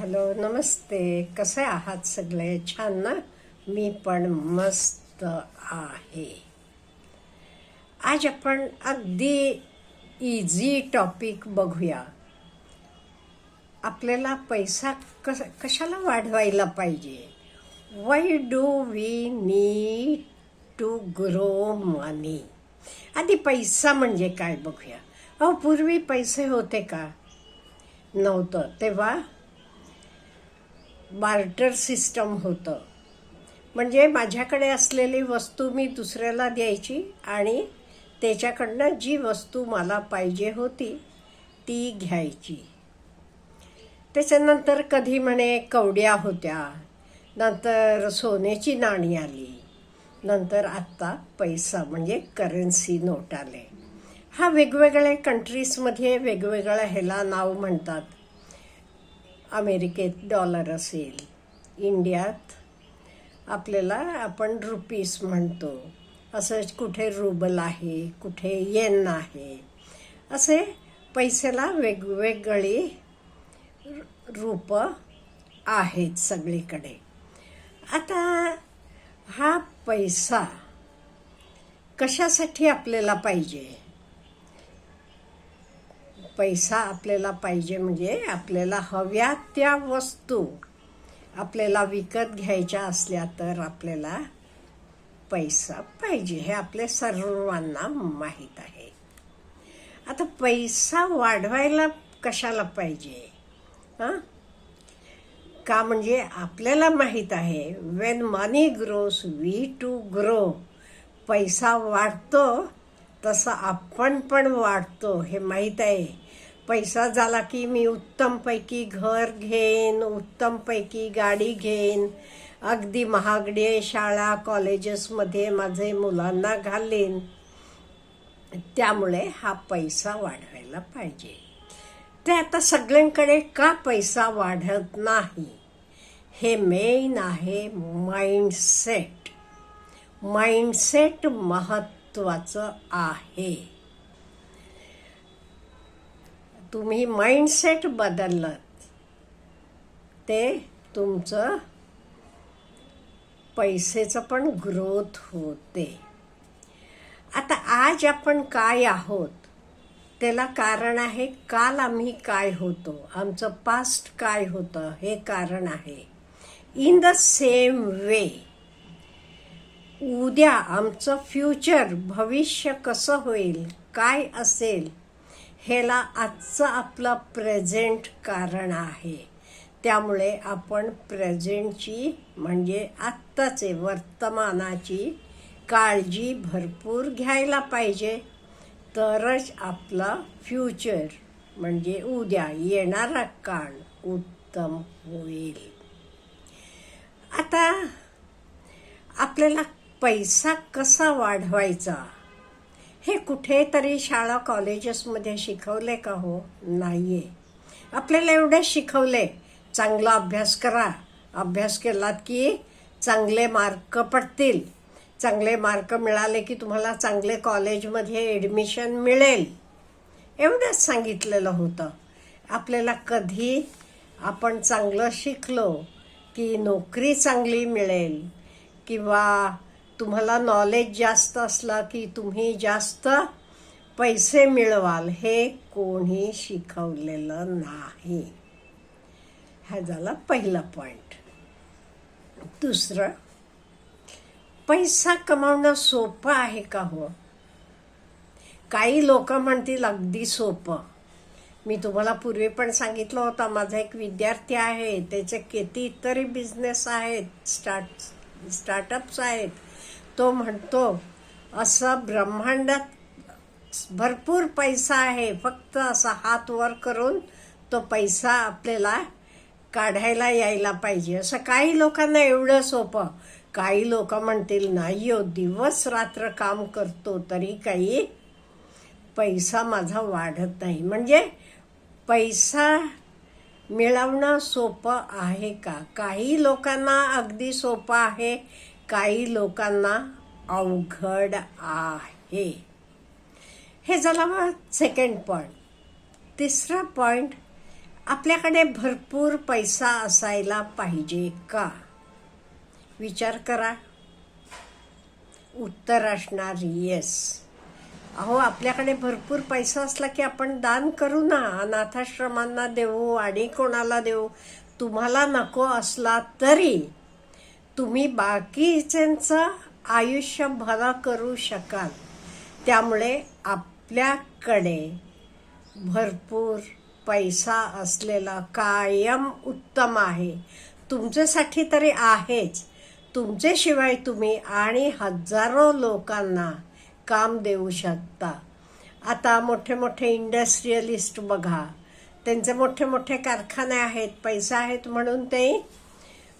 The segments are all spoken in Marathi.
हॅलो नमस्ते. कसे आहात सगळे? छान ना? मी पण मस्त आहे. आज आपण अगदी इझी टॉपिक बघूया. आपल्याला पैसा कस कशाला वाढवायला पाहिजे? Why do we need to grow money आधी पैसा म्हणजे काय बघूया. अहो पूर्वी पैसे होते का? नव्हतं. तेव्हा बार्टर सिस्टम होतं. म्हणजे माझ्याकडे असलेली वस्तू मी दुसऱ्याला द्यायची आणि त्याच्याकडनं जी वस्तू मला पाहिजे होती ती घ्यायची. त्याच्यानंतर कधी म्हणे कवड्या होत्या नंतर सोन्याची नाणी आली नंतर आत्ता पैसा म्हणजे करन्सी नोट आले. हा वेगवेगळ्या कंट्रीजमध्ये वेगवेगळ्या ह्याला नाव म्हणतात. अमेरिकेत डॉलर असेल इंडियात आपल्याला आपण रुपीस म्हणतो. असं कुठे रुबल आहे कुठे येन आहे असे पैशाला वेगवेगळी रूपं आहेत सगळीकडे. आता हा पैसा कशासाठी आपल्याला पाहिजे? पैसा आपल्याला पाहिजे म्हणजे आपल्याला हव्या त्या वस्तू आपल्याला विकत घ्यायच्या असल्या तर आपल्याला पैसा पाहिजे हे आपल्या सर्वांना माहीत आहे. आता पैसा वाढवायला कशाला पाहिजे? हां? का म्हणजे आपल्याला माहीत आहे when money grows we to grow पैसा वाढतो तसं आपण पण वाढतो हे माहीत आहे. पैसा झाला की मी उत्तमपैकी घर घेईन उत्तमपैकी गाडी घेईन. अगदी महागडे शाळा कॉलेजेसमध्ये माझे मुलांना घालेन. त्यामुळे हा पैसा वाढवायला पाहिजे. ते आता सगळ्यांकडे का पैसा वाढत नाही? हे मेन आहे माइंडसेट माइंडसेट महत्वाचं आहे. तुम्ही माइंडसेट बदललं ते तुमचं पैसेचं पण ग्रोथ होते. आता आज आपण काय आहोत? त्याला कारण आहे काल आम्ही काय होतो? आमचं पास्ट काय होतं? हे कारण आहे. इन द सेम वे उद्या आमचं फ्युचर भविष्य कसं होईल काय असेल ह्याला आजचं आपलं प्रेझेंट कारण आहे. त्यामुळे आपण प्रेझेंटची म्हणजे आत्ताचे वर्तमानाची काळजी भरपूर घ्यायला पाहिजे. तरच आपलं फ्युचर म्हणजे उद्या येणारा काळ उत्तम होईल. आता आपल्याला पैसा कसा वाढवायचा? हे कुठेतरी शाळा कॉलेजेसमध्ये शिकवले का हो? नाहीये. आपल्याला एवढे शिकवले चांगला अभ्यास करा. अभ्यास केलात की चांगले मार्क पडतील. चांगले मार्क मिळाले की तुम्हाला चांगले कॉलेजमध्ये ॲडमिशन मिळेल. एवढंच सांगितलेलं होतं. आपल्याला कधी आपण चांगलं शिकलो की नोकरी चांगली मिळेल किंवा तुम्हाला नॉलेज जास्त असला की तुम्ही जास्त पैसे मिळवाल हे कोणी शिकवलेलं नाही. हा झाला पहिला पॉईंट दुसरं पैसा कमावणं सोपं आहे का हो? काही लोक म्हणतील अगदी सोपं. मी तुम्हाला पूर्वी पण सांगितलं होतं माझा एक विद्यार्थी आहे त्याचे कितीतरी बिझनेस आहेत स्टार्ट स्टार्टअप्स आहेत. तो म्हणतो असं ब्रह्मांडात भरपूर पैसा आहे. फक्त असा हात वर करून तो पैसा आपल्याला काढायला यायला पाहिजे. असं काही लोकांना एवढं सोपं. काही लोक म्हणतील नाही हो दिवस रात्र काम करतो तरी काही पैसा माझा वाढत नाही. म्हणजे पैसा मिळवणं सोपं आहे का? काही लोकांना अगदी सोपं आहे काही लोकांना अवघड आहे. हे झाला मग सेकंड पॉईंट तिसरा पॉईंट आपल्याकडे भरपूर पैसा असायला पाहिजे का? विचार करा. उत्तर असणार येस अहो आपल्याकडे भरपूर पैसा असला की आपण दान करू ना. अनाथाश्रमांना देऊ आणि कोणाला देऊ? तुम्हाला नको असला तरी. तुम्ही बाकीच्यांचं आयुष्य भरा करू शकाल. त्यामुळे आपल्याकडे भरपूर पैसा असलेला कायम उत्तम आहे. तुमच्यासाठी तरी आहेच. तुमच्याशिवाय तुम्ही आणि हजारो लोकांना काम देऊ शकता. आता मोठे मोठे इंडस्ट्रियलिस्ट बघा. त्यांचे मोठे मोठे कारखाने आहेत पैसा आहेत म्हणून ते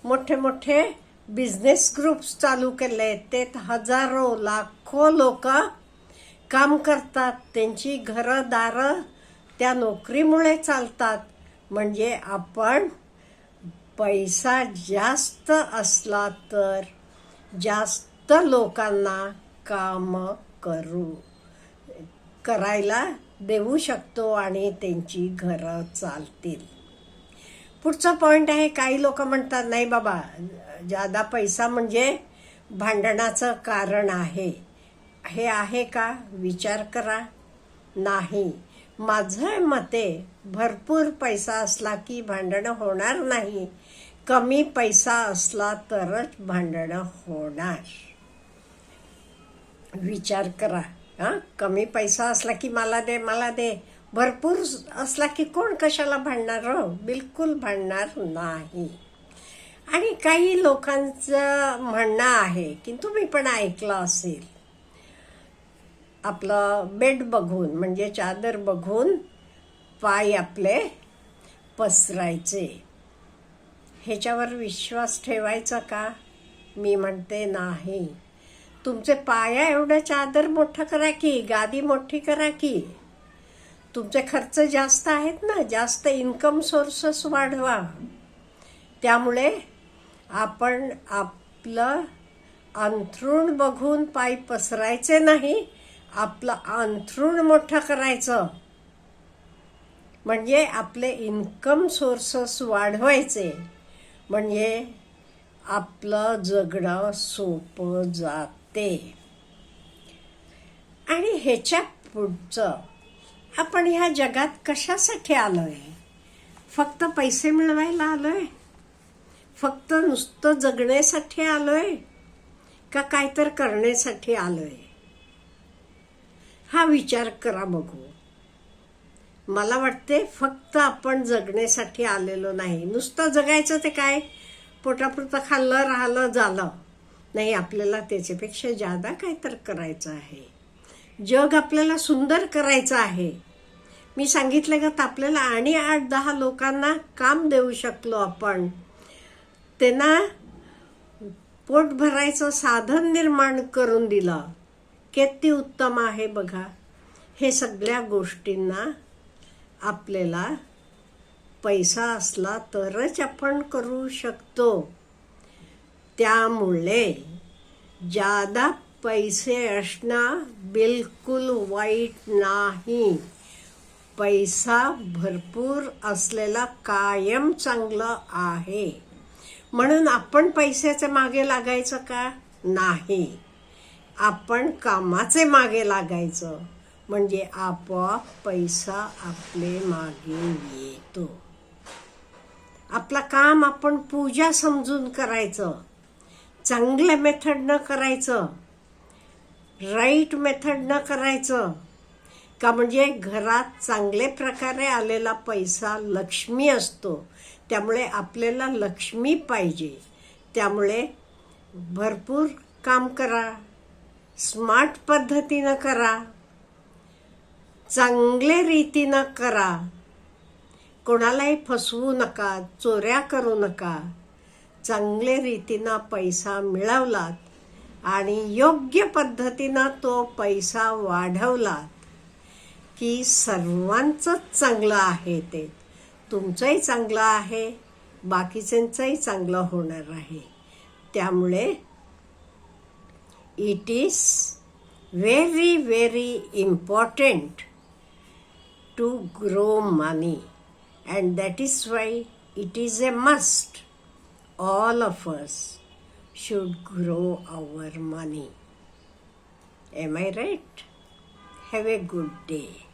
मोठे मोठे बिझनेस ग्रुप्स चालू केले. आहेत ते हजारो लाखो लोक काम करतात. त्यांची घरं दारं त्या नोकरीमुळे चालतात. म्हणजे आपण पैसा जास्त असला तर जास्त लोकांना काम करू करायला देऊ शकतो आणि त्यांची घरं चालतील. पुढचा पॉईंट आहे काही लोक म्हणतात नाही बाबा जादा पैसा म्हणजे भांडणाचं कारण आहे. हे आहे का? विचार करा. नाही. माझं मते भरपूर पैसा असला की भांडणं होणार नाही. कमी पैसा असला तरच भांडणं होणार. विचार करा. हां? कमी पैसा असला की मला दे मला दे. भरपूर असला की कोण कशाला भांडणार हो? बिलकुल भांडणार नाही. आणि काही लोकांचं म्हणणं आहे की तुम्ही पण ऐकलं असेल. आपलं बेड बघून म्हणजे चादर बघून पाय आपले पसरायचे. ह्याच्यावर विश्वास ठेवायचा का? मी म्हणते नाही. तुमचे पाया एवढं चादर मोठं करा की गादी मोठी करा की. तुमचे खर्च जास्त आहेत ना जास्त इन्कम सोर्सेस वाढवा. त्यामुळे आपण आपलं अंथरूण बघून पाय पसरायचे नाही आपलं अंथरूण मोठं करायचं. म्हणजे आपले इन्कम सोर्सेस वाढवायचे. म्हणजे आपलं जगणं सोपं जाते. आणि ह्याच्या पुढचं आपण ह्या जगात कशासाठी आलो आहे फक्त पैसे मिळवायला आलो आहे फक्त नुसतं जगण्यासाठी आलोय का काय तर करण्यासाठी आलोय? हा विचार करा बघू. मला वाटते फक्त आपण जगण्यासाठी आलेलो नाही. नुसतं जगायचं ते काय? पोटापुरतं खाल्लं राहिलं झालं. नाही आपल्याला त्याच्यापेक्षा जादा काय तर करायचं आहे. जग आपल्याला सुंदर करायचं आहे. मी सांगितलं का आपल्याला आणि आठ दहा लोकांना काम देऊ शकलो आपण. त्यांना पोट भरायचं साधन निर्माण करून दिलं. किती उत्तम आहे बघा. हे सगळ्या गोष्टींना आपल्याला पैसा असला तरच आपण करू शकतो. त्यामुळे जादा पैसे असणं बिलकुल वाईट नाही. पैसा भरपूर असलेला कायम चांगलं आहे. म्हणून आपण पैशाच्या मागे लागायचं का? नाही. आपण कामाचे मागे लागायचं. म्हणजे आपोआप पैसा आपले मागे येतो. आपलं काम आपण पूजा समजून करायचं. चांगल्या मेथडनं करायचं. राईट मेथडनं करायचं. का म्हणजे घरात चांगले प्रकारे आलेला पैसा लक्ष्मी असतो. त्यामुळे आपल्याला लक्ष्मी पाहिजे. त्यामुळे भरपूर काम करा. स्मार्ट पद्धतीनं करा. चांगले रीतीनं करा. कोणालाही फसवू नका चोऱ्या करू नका. चांगल्या रीतीनं पैसा मिळवलात आणि योग्य पद्धतीनं तो पैसा वाढवलात. की सर्वांचंच चांगलं आहे ते. तुमचंही चांगलं आहे बाकीच्यांचंही चांगलं होणार आहे. त्यामुळे it is very very important to grow money and that is why it is a must all of us should grow our money am I right have a good day